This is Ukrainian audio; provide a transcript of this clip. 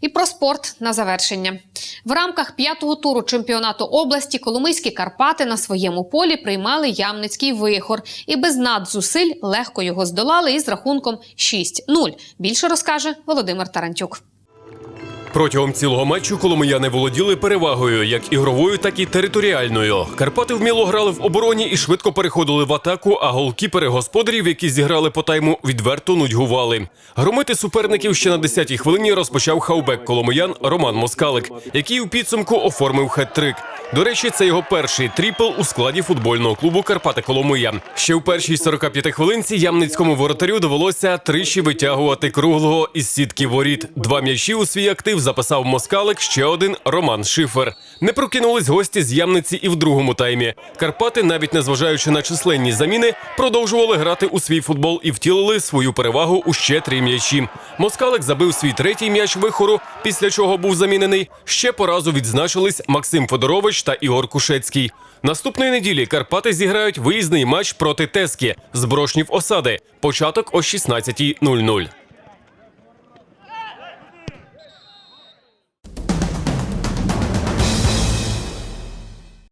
І про спорт на завершення. В рамках п'ятого туру чемпіонату області Коломийські Карпати на своєму полі приймали Ямницький вихор і без надзусиль легко його здолали із рахунком 6-0. Більше розкаже Володимир Тарантюк. Протягом цілого матчу коломияни володіли перевагою як ігровою, так і територіальною. Карпати вміло грали в обороні і швидко переходили в атаку. А голкіпери господарів, які зіграли по тайму, відверто нудьгували. Громити суперників ще на 10-й хвилині розпочав хаубек коломиян Роман Москалик, який у підсумку оформив хет-трик. До речі, це його перший тріпл у складі футбольного клубу Карпати Коломия. Ще в першій 45 хвилинці ямницькому воротарю довелося тричі витягувати круглого із сітки воріт. Два м'ячі у свій актив записав Москалик, ще один Роман Шифер. Не прокинулись гості з Ямниці і в другому таймі. Карпати, навіть незважаючи на численні заміни, продовжували грати у свій футбол і втілили свою перевагу у ще три м'ячі. Москалик забив свій третій м'яч вихору, після чого був замінений. Ще по разу відзначились Максим Федорович та Ігор Кушецький. Наступної неділі Карпати зіграють виїзний матч проти Тескі з Брошнів Осади. Початок о 16.00.